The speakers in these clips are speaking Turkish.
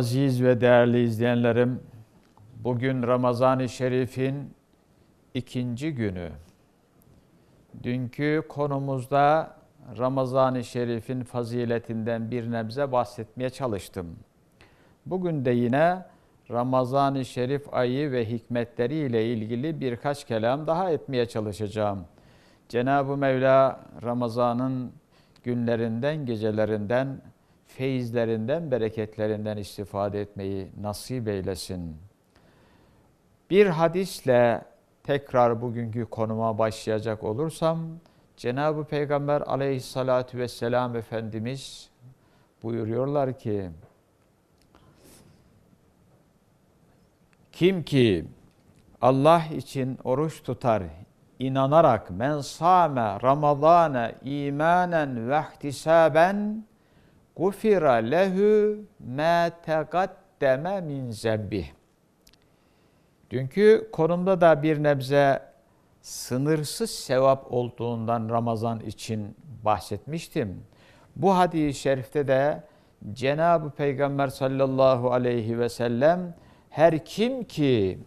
Aziz ve değerli izleyenlerim, bugün Ramazan-ı Şerif'in ikinci günü. Dünkü konumuzda Ramazan-ı Şerif'in faziletinden bir nebze bahsetmeye çalıştım. Bugün de yine Ramazan-ı Şerif ayı ve hikmetleri ile ilgili birkaç kelam daha etmeye çalışacağım. Cenab-ı Mevla Ramazan'ın günlerinden, gecelerinden, feyizlerinden, bereketlerinden istifade etmeyi nasip eylesin. Bir hadisle tekrar bugünkü konuma başlayacak olursam, Cenab-ı Peygamber aleyhissalatu vesselam Efendimiz buyuruyorlar ki, kim ki Allah için oruç tutar, inanarak men same Ramazane imanen ve ihtisaben gufira lehu ma tegaddeme min zembih. Dünkü konumda da bir nebze sınırsız sevap olduğundan Ramazan için bahsetmiştim. Bu hadis-i şerifte de Cenab-ı Peygamber sallallahu aleyhi ve sellem her kim ki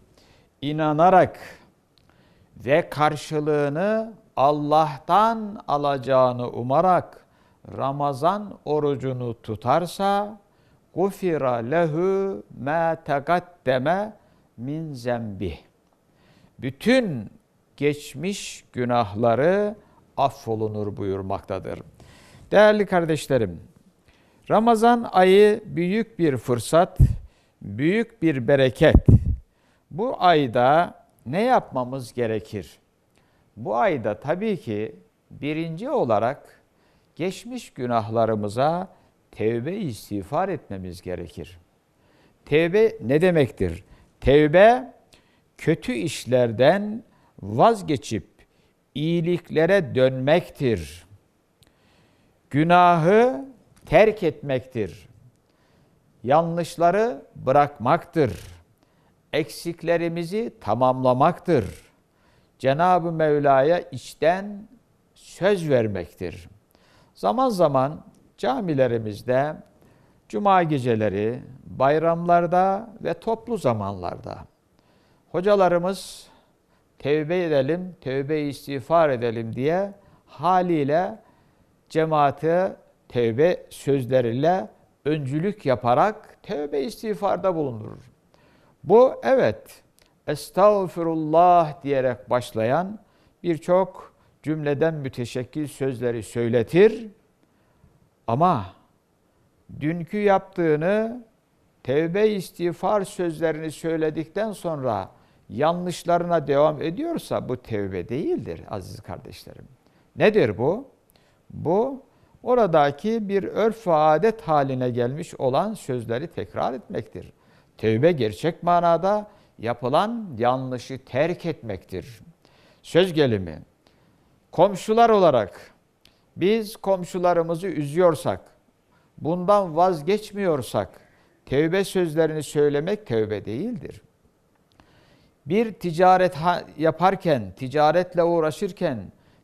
inanarak ve karşılığını Allah'tan alacağını umarak Ramazan orucunu tutarsa gufira lehu ma tegaddeme min zembih. Bütün geçmiş günahları affolunur buyurmaktadır. Değerli kardeşlerim, Ramazan ayı büyük bir fırsat, büyük bir bereket. Bu ayda ne yapmamız gerekir? Bu ayda tabii ki birinci olarak geçmiş günahlarımıza tevbe istiğfar etmemiz gerekir. Tevbe ne demektir? Tevbe kötü işlerden vazgeçip iyiliklere dönmektir. Günahı terk etmektir. Yanlışları bırakmaktır. Eksiklerimizi tamamlamaktır. Cenab-ı Mevla'ya içten söz vermektir. Zaman zaman camilerimizde cuma geceleri, bayramlarda ve toplu zamanlarda hocalarımız tevbe edelim, tevbe istiğfar edelim diye haliyle cemaate tevbe sözleriyle öncülük yaparak tevbe istiğfarda bulunur. Bu evet estağfirullah diyerek başlayan birçok cümleden müteşekkil sözleri söyletir. Ama dünkü yaptığını tevbe istiğfar sözlerini söyledikten sonra yanlışlarına devam ediyorsa bu tevbe değildir aziz kardeşlerim. Nedir bu? Bu oradaki bir örf ve adet haline gelmiş olan sözleri tekrar etmektir. Tevbe gerçek manada yapılan yanlışı terk etmektir. Söz gelimi komşular olarak biz komşularımızı üzüyorsak, bundan vazgeçmiyorsak, tevbe sözlerini söylemek tevbe değildir. Bir ticaret yaparken, ticaretle uğraşırken,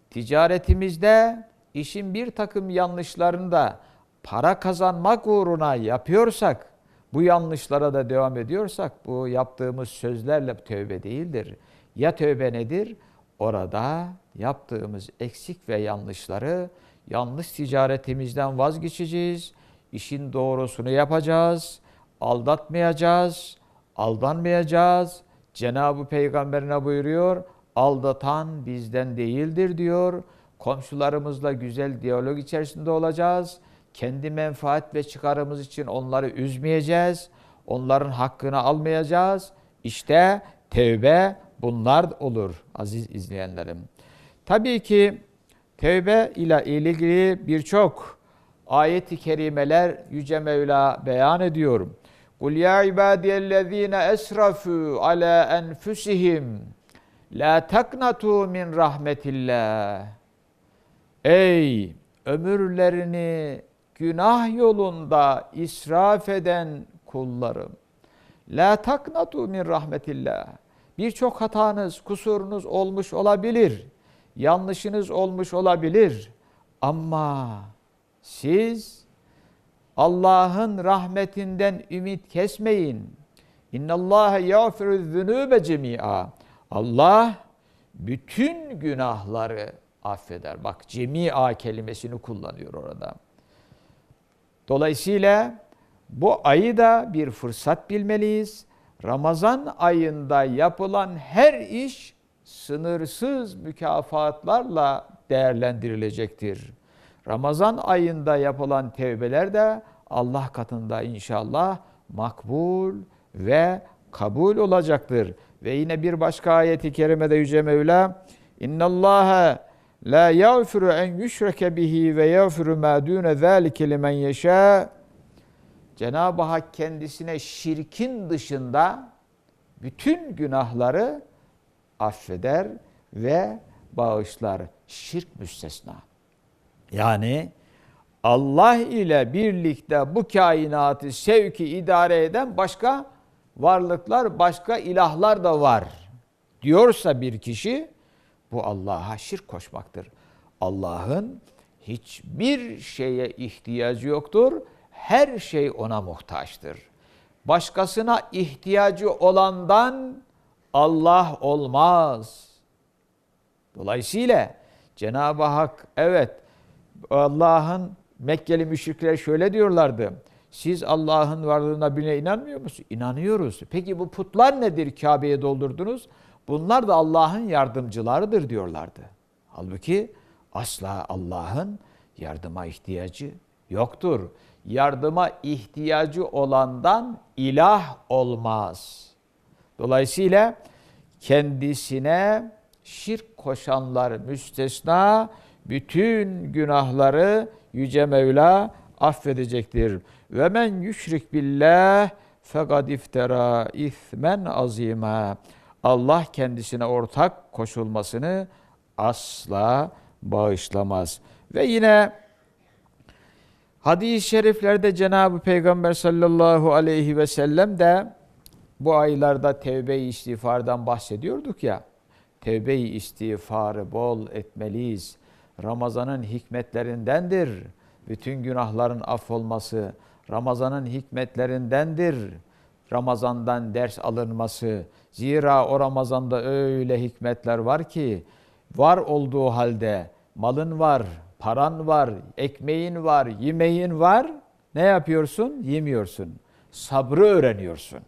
ticaretimizde işin bir takım yanlışlarında para kazanmak uğruna yapıyorsak, bu yanlışlara da devam ediyorsak, bu yaptığımız sözlerle tövbe değildir. Ya tövbe nedir? Orada yaptığımız eksik ve yanlışları, yanlış ticaretimizden vazgeçeceğiz, işin doğrusunu yapacağız, aldatmayacağız, aldanmayacağız. Cenab-ı Peygamberine buyuruyor, aldatan bizden değildir diyor. Komşularımızla güzel diyalog içerisinde olacağız. Kendi menfaat ve çıkarımız için onları üzmeyeceğiz. Onların hakkını almayacağız. İşte tevbe bunlar olur aziz izleyenlerim. Tabii ki tevbe ile ilgili birçok ayet-i kerimeler Yüce Mevla beyan ediyorum. Kul ya ibadiyellezine esrafu ala enfusihim la taknatu min rahmetillah. Ey ömürlerini günah yolunda israf eden kullarım. La taknatu min rahmetillah. Birçok hatanız, kusurunuz olmuş olabilir. Yanlışınız olmuş olabilir. Ama siz Allah'ın rahmetinden ümit kesmeyin. İnna Allah yağfiru zunube cemia. Allah bütün günahları affeder. Bak cemia kelimesini kullanıyor orada. Dolayısıyla bu ayı da bir fırsat bilmeliyiz. Ramazan ayında yapılan her iş sınırsız mükafatlarla değerlendirilecektir. Ramazan ayında yapılan tevbeler de Allah katında inşallah makbul ve kabul olacaktır. Ve yine bir başka ayeti kerimede Yüce Mevla İnna Allaha la yağfiru en yüşreke bihi ve yağfiru ma dune zalike limen Cenab-ı Hak kendisine şirkin dışında bütün günahları affeder ve bağışlar. Şirk müstesna. Yani Allah ile birlikte bu kainatı sevki idare eden başka varlıklar, başka ilahlar da var. Diyorsa bir kişi bu Allah'a şirk koşmaktır. Allah'ın hiçbir şeye ihtiyacı yoktur. Her şey ona muhtaçtır. Başkasına ihtiyacı olandan Allah olmaz. Dolayısıyla Cenab-ı Hak evet Allah'ın Mekkeli müşrikler şöyle diyorlardı. Siz Allah'ın varlığına birine inanmıyor musunuz? İnanıyoruz. Peki bu putlar nedir Kabe'ye doldurdunuz? Bunlar da Allah'ın yardımcılarıdır diyorlardı. Halbuki asla Allah'ın yardıma ihtiyacı yoktur. Yardıma ihtiyacı olandan ilah olmaz. Dolayısıyla kendisine şirk koşanlar müstesna bütün günahları Yüce Mevla affedecektir. Ve men yüşrik billah fekad iftera ismen azima. Allah kendisine ortak koşulmasını asla bağışlamaz. Ve yine hadis-i şeriflerde Cenab-ı Peygamber sallallahu aleyhi ve sellem de bu aylarda tevbe-i istiğfardan bahsediyorduk ya. Tevbe-i istiğfarı bol etmeliyiz. Ramazanın hikmetlerindendir. Bütün günahların affolması Ramazanın hikmetlerindendir. Ramazandan ders alınması. Zira o Ramazanda öyle hikmetler var ki var olduğu halde malın var, paran var, ekmeğin var, yemeğin var. Ne yapıyorsun? Yemiyorsun. Sabrı öğreniyorsun.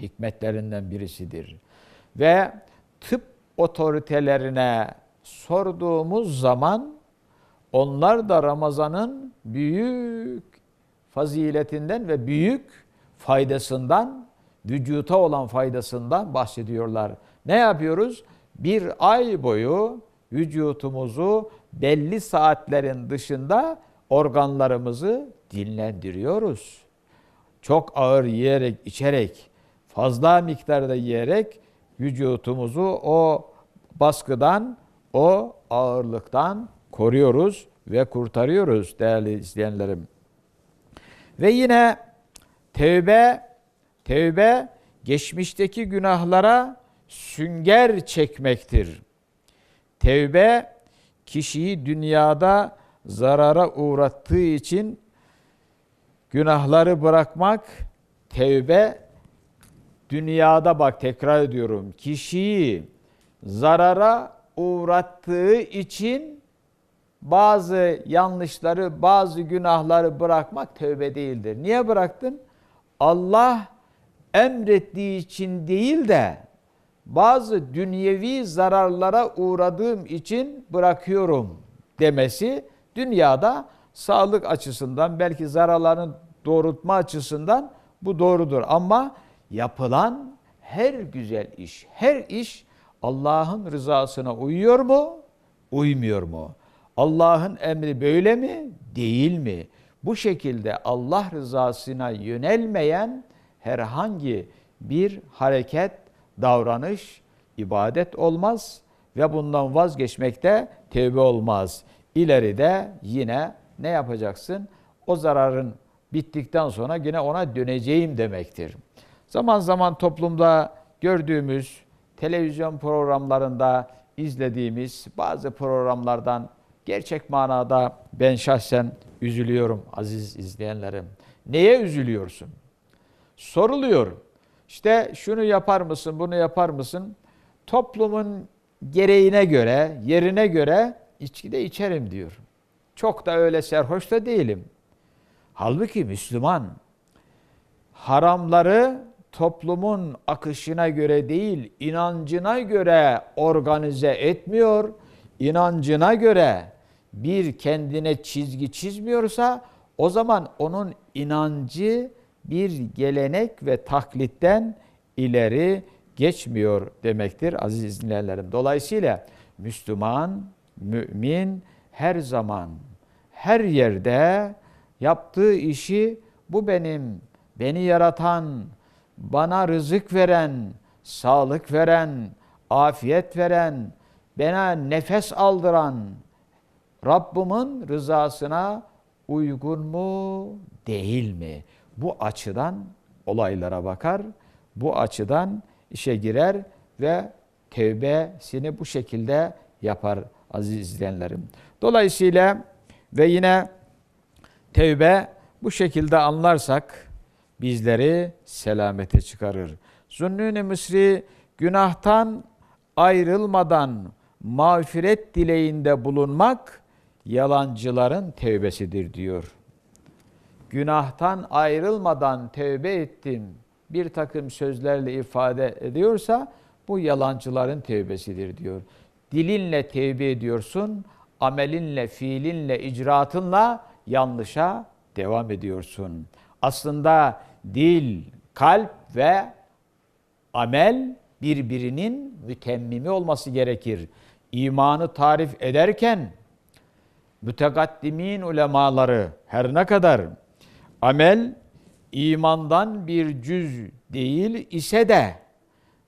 Hikmetlerinden birisidir. Ve tıp otoritelerine sorduğumuz zaman onlar da Ramazan'ın büyük faziletinden ve büyük faydasından, vücuta olan faydasından bahsediyorlar. Ne yapıyoruz? Bir ay boyu vücutumuzu belli saatlerin dışında organlarımızı dinlendiriyoruz. Çok ağır yiyerek, içerek, fazla miktarda yiyerek vücutumuzu o baskıdan, o ağırlıktan koruyoruz ve kurtarıyoruz değerli izleyenlerim. Ve yine tevbe, tevbe geçmişteki günahlara sünger çekmektir. Tevbe kişiyi dünyada zarara uğrattığı için günahları bırakmak, tevbe dünyada bak tekrar ediyorum. Kişiyi zarara uğrattığı için bazı yanlışları, bazı günahları bırakmak tövbe değildir. Niye bıraktın? Allah emrettiği için değil de bazı dünyevi zararlara uğradığım için bırakıyorum demesi dünyada sağlık açısından belki zararlarını doğrultma açısından bu doğrudur. Ama yapılan her güzel iş, her iş Allah'ın rızasına uyuyor mu, uymuyor mu? Allah'ın emri böyle mi, değil mi? Bu şekilde Allah rızasına yönelmeyen herhangi bir hareket, davranış ibadet olmaz ve bundan vazgeçmekte tevbe olmaz. İleride yine ne yapacaksın? O zararın bittikten sonra yine ona döneceğim demektir. Zaman zaman toplumda gördüğümüz televizyon programlarında izlediğimiz bazı programlardan gerçek manada ben şahsen üzülüyorum aziz izleyenlerim. Neye üzülüyorsun? Soruluyor. İşte şunu yapar mısın, bunu yapar mısın? Toplumun gereğine göre, yerine göre içki de içerim diyor. Çok da öyle serhoş da değilim. Halbuki Müslüman haramları toplumun akışına göre değil, inancına göre organize etmiyor. İnancına göre bir kendine çizgi çizmiyorsa o zaman onun inancı bir gelenek ve taklitten ileri geçmiyor demektir aziz dinleyenlerim. Dolayısıyla Müslüman, mümin her zaman, her yerde yaptığı işi bu benim, beni yaratan, bana rızık veren, sağlık veren, afiyet veren, bana nefes aldıran Rabbimin rızasına uygun mu, değil mi? Bu açıdan olaylara bakar, bu açıdan işe girer ve tevbesini bu şekilde yapar aziz izleyenlerim. Dolayısıyla ve yine tevbe bu şekilde anlarsak bizleri selamete çıkarır. Zunnun-i Mısri günahtan ayrılmadan mağfiret dileğinde bulunmak yalancıların tevbesidir diyor. Günahtan ayrılmadan tevbe ettim bir takım sözlerle ifade ediyorsa bu yalancıların tevbesidir diyor. Dilinle tevbe ediyorsun, amelinle, fiilinle, icraatınla yanlışa devam ediyorsun. Aslında dil, kalp ve amel birbirinin mütemmimi olması gerekir. İmanı tarif ederken mütekaddimin ulemaları her ne kadar amel imandan bir cüz değil ise de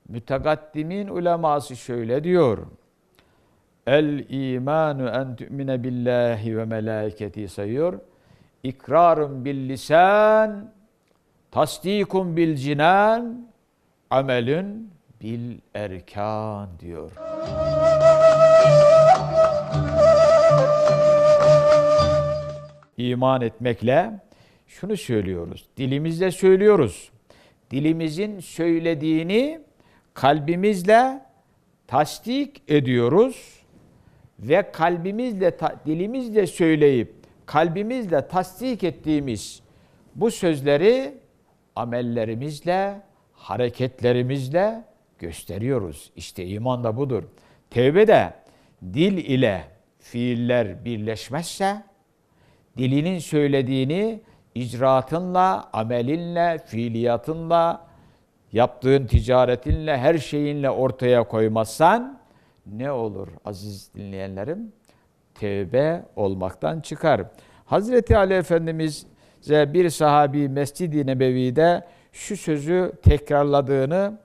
mütekaddimin uleması şöyle diyor. El imanu en tu'mine billahi ve melaiketi sayıyor. İkrarun bil lisan, tasdikun bil cinan, amelün bil erkan diyor. İman etmekle şunu söylüyoruz. Dilimizle söylüyoruz. Dilimizin söylediğini kalbimizle tasdik ediyoruz ve kalbimizle dilimizle söyleyip kalbimizle tasdik ettiğimiz bu sözleri amellerimizle, hareketlerimizle gösteriyoruz. İşte iman da budur. Tevbe de dil ile fiiller birleşmezse dilinin söylediğini icraatınla, amelinle, fiiliyatınla, yaptığın ticaretinle, her şeyinle ortaya koymazsan ne olur aziz dinleyenlerim? Tevbe olmaktan çıkar. Hazreti Ali Efendimiz'e bir sahabi Mescid-i Nebevi'de şu sözü tekrarladığını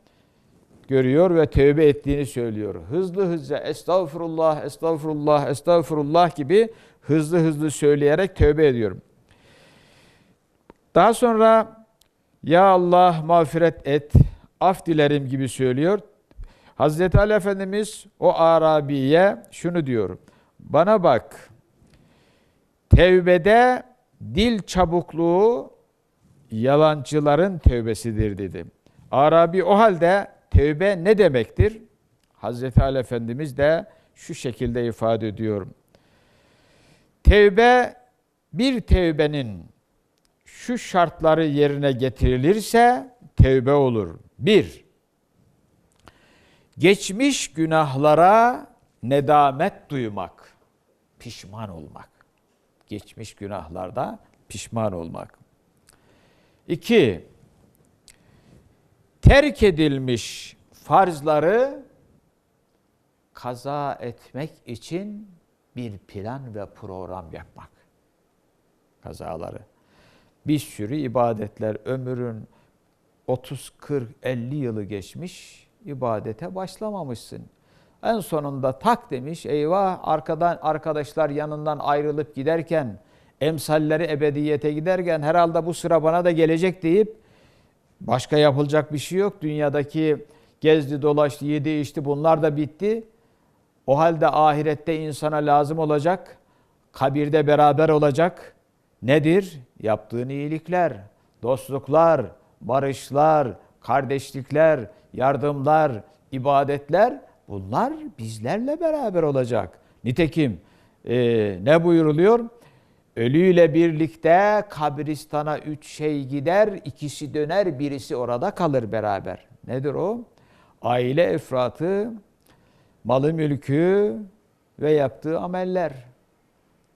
görüyor ve tövbe ettiğini söylüyor. Hızlı hızlı estağfurullah, estağfurullah, estağfurullah gibi hızlı hızlı söyleyerek tövbe ediyorum. Daha sonra ya Allah mağfiret et, af dilerim gibi söylüyor. Hazreti Ali Efendimiz o Arabi'ye şunu diyor. Bana bak, tevbede dil çabukluğu yalancıların tövbesidir dedi. Arabi o halde tevbe ne demektir? Hazreti Ali Efendimiz de şu şekilde ifade ediyor. Tevbe bir tevbenin şu şartları yerine getirilirse tevbe olur. Bir, geçmiş günahlara nedamet duymak, pişman olmak. Geçmiş günahlarda pişman olmak. İki, terk edilmiş farzları kaza etmek için bir plan ve program yapmak. Kazaları. Bir sürü ibadetler ömrün 30, 40, 50 yılı geçmiş ibadete başlamamışsın. En sonunda tak demiş eyvah arkadan arkadaşlar yanından ayrılıp giderken emsalleri ebediyete giderken herhalde bu sıra bana da gelecek deyip başka yapılacak bir şey yok. Dünyadaki gezdi dolaştı yedi içti bunlar da bitti. O halde ahirette insana lazım olacak. Kabirde beraber olacak. Nedir? Yaptığın iyilikler, dostluklar, barışlar, kardeşlikler, yardımlar, ibadetler bunlar bizlerle beraber olacak. Nitekim e, ne buyuruluyor? Ölüyle birlikte kabristana üç şey gider, ikisi döner, birisi orada kalır beraber. Nedir o? Aile efratı, malı mülkü ve yaptığı ameller.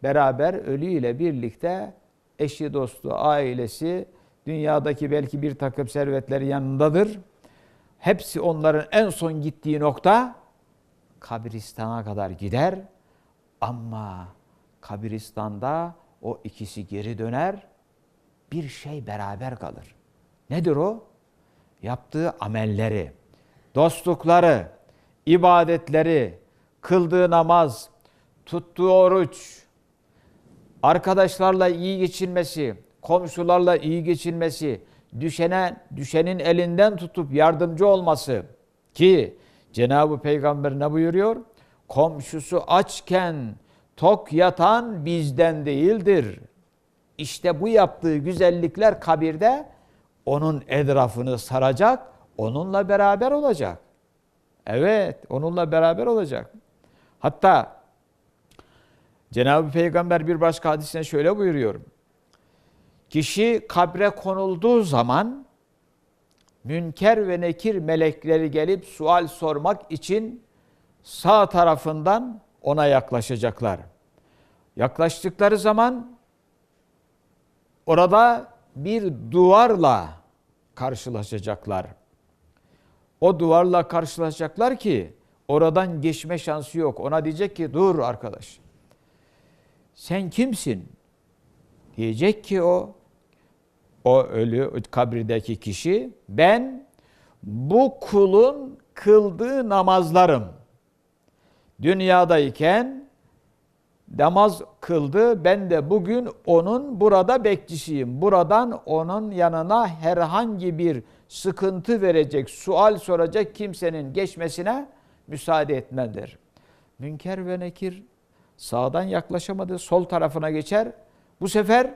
Beraber ölüyle birlikte eşi, dostu, ailesi, dünyadaki belki bir takım servetleri yanındadır. Hepsi onların en son gittiği nokta kabristana kadar gider. Ama kabristanda o ikisi geri döner, bir şey beraber kalır. Nedir o? Yaptığı amelleri, dostlukları, ibadetleri, kıldığı namaz, tuttuğu oruç, arkadaşlarla iyi geçinmesi, komşularla iyi geçinmesi, düşene düşenin elinden tutup yardımcı olması ki Cenab-ı Peygamber ne buyuruyor? Komşusu açken tok yatan bizden değildir. İşte bu yaptığı güzellikler kabirde onun etrafını saracak, onunla beraber olacak. Evet, onunla beraber olacak. Hatta Cenab-ı Peygamber bir başka hadisine şöyle buyuruyor. Kişi kabre konulduğu zaman münker ve nekir melekleri gelip sual sormak için sağ tarafından ona yaklaşacaklar. Yaklaştıkları zaman orada bir duvarla karşılaşacaklar. O duvarla karşılaşacaklar ki oradan geçme şansı yok. Ona diyecek ki dur arkadaş. Sen kimsin? Diyecek ki o o ölü kabrideki kişi ben bu kulun kıldığı namazlarım. Dünyadayken namaz kıldı. Ben de bugün onun burada bekçisiyim. Buradan onun yanına herhangi bir sıkıntı verecek, sual soracak kimsenin geçmesine müsaade etmedir. Münker ve nekir sağdan yaklaşamadı, sol tarafına geçer. Bu sefer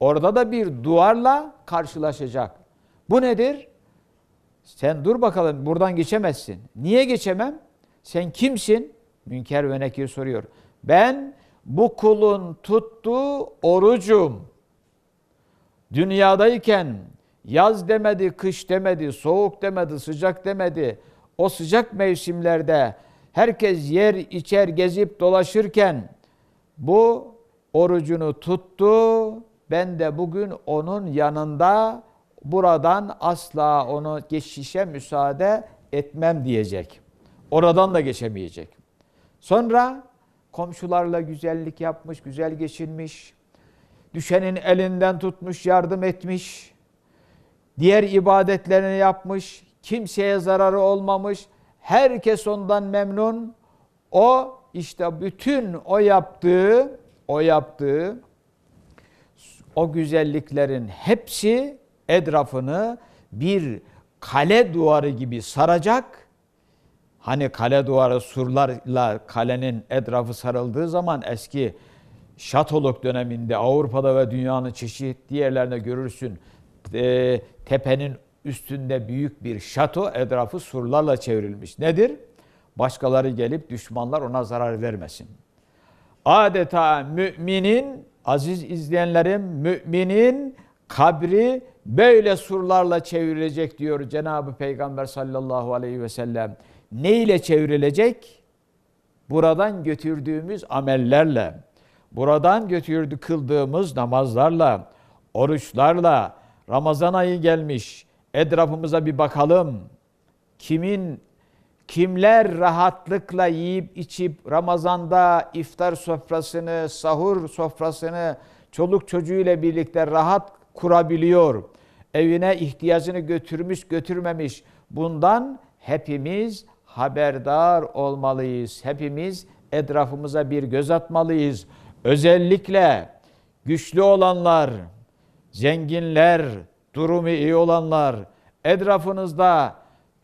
orada da bir duvarla karşılaşacak. Bu nedir? Sen dur bakalım buradan geçemezsin. Niye geçemem? Sen kimsin? Münker ve Nekir soruyor. Ben bu kulun tuttuğu orucum. Dünyadayken yaz demedi, kış demedi, soğuk demedi, sıcak demedi. O sıcak mevsimlerde herkes yer içer gezip dolaşırken bu orucunu tuttu. Ben de bugün onun yanında buradan asla onu geçişe müsaade etmem diyecek. Oradan da geçemeyecek. Sonra komşularla güzellik yapmış, güzel geçinmiş. Düşenin elinden tutmuş, yardım etmiş. Diğer ibadetlerini yapmış. Kimseye zararı olmamış. Herkes ondan memnun. O işte bütün o yaptığı, o yaptığı o güzelliklerin hepsi etrafını bir kale duvarı gibi saracak. Hani kale duvarı surlarla kalenin etrafı sarıldığı zaman eski şatoluk döneminde Avrupa'da ve dünyanın çeşitli yerlerinde görürsün. E, tepenin üstünde büyük bir şato etrafı surlarla çevrilmiş. Nedir? Başkaları gelip düşmanlar ona zarar vermesin. Adeta müminin, aziz izleyenlerim, müminin kabri böyle surlarla çevrilecek diyor Cenab-ı Peygamber sallallahu aleyhi ve sellem. Ne ile çevrilecek? Buradan götürdüğümüz amellerle, buradan götürdü kıldığımız namazlarla, oruçlarla, Ramazan ayı gelmiş. Etrafımıza bir bakalım. Kimin kimler rahatlıkla yiyip içip Ramazan'da iftar sofrasını, sahur sofrasını çoluk çocuğuyla birlikte rahat kurabiliyor. Evine ihtiyacını götürmüş, götürmemiş. Bundan hepimiz haberdar olmalıyız. Hepimiz etrafımıza bir göz atmalıyız. Özellikle güçlü olanlar, zenginler, durumu iyi olanlar, etrafınızda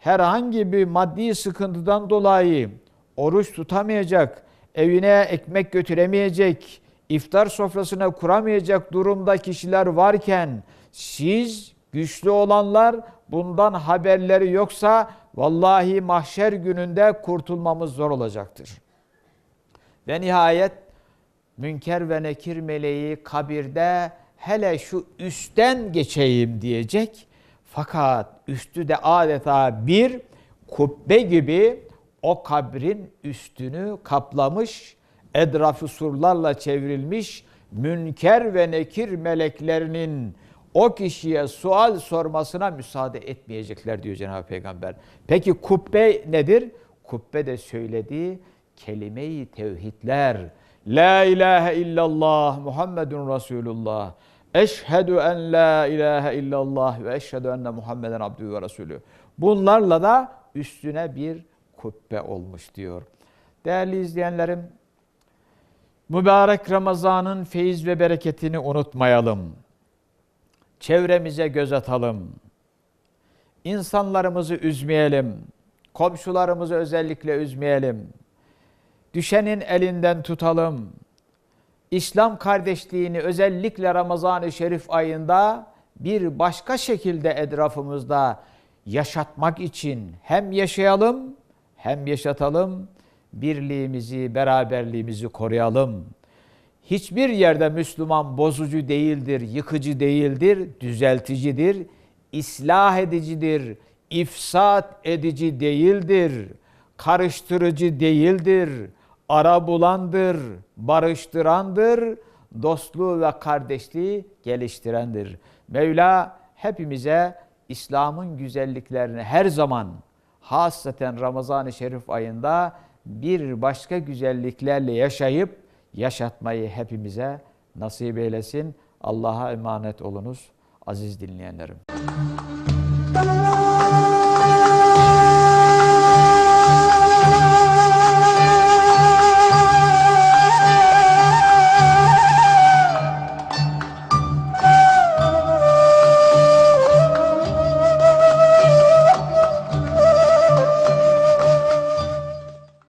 herhangi bir maddi sıkıntıdan dolayı oruç tutamayacak, evine ekmek götüremeyecek, iftar sofrasına kuramayacak durumda kişiler varken siz güçlü olanlar bundan haberleri yoksa vallahi mahşer gününde kurtulmamız zor olacaktır. Ve nihayet Münker ve Nekir meleği kabirde hele şu üstten geçeyim diyecek. Fakat üstü de adeta bir kubbe gibi o kabrin üstünü kaplamış, etrafı surlarla çevrilmiş Münker ve Nekir meleklerinin o kişiye sual sormasına müsaade etmeyecekler diyor Cenab-ı Peygamber. Peki kubbe nedir? Kubbe de söylediği kelime-i tevhidler. La ilahe illallah Muhammedun Resulullah. Eşhedü en la ilahe illallah ve eşhedü enne Muhammeden abdühü ve resulü. Bunlarla da üstüne bir kubbe olmuş diyor. Değerli izleyenlerim, mübarek Ramazan'ın feyiz ve bereketini unutmayalım. Çevremize göz atalım. İnsanlarımızı üzmeyelim. Komşularımızı özellikle üzmeyelim. Düşenin elinden tutalım. İslam kardeşliğini özellikle Ramazan-ı Şerif ayında bir başka şekilde etrafımızda yaşatmak için hem yaşayalım hem yaşatalım, birliğimizi, beraberliğimizi koruyalım. Hiçbir yerde Müslüman bozucu değildir, yıkıcı değildir, düzelticidir, ıslah edicidir, ifsat edici değildir, karıştırıcı değildir, ara bulandır, barıştırandır, dostluğu ve kardeşliği geliştirendir. Mevla hepimize İslam'ın güzelliklerini her zaman hasaten Ramazan-ı Şerif ayında bir başka güzelliklerle yaşayıp yaşatmayı hepimize nasip eylesin. Allah'a emanet olunuz aziz dinleyenlerim.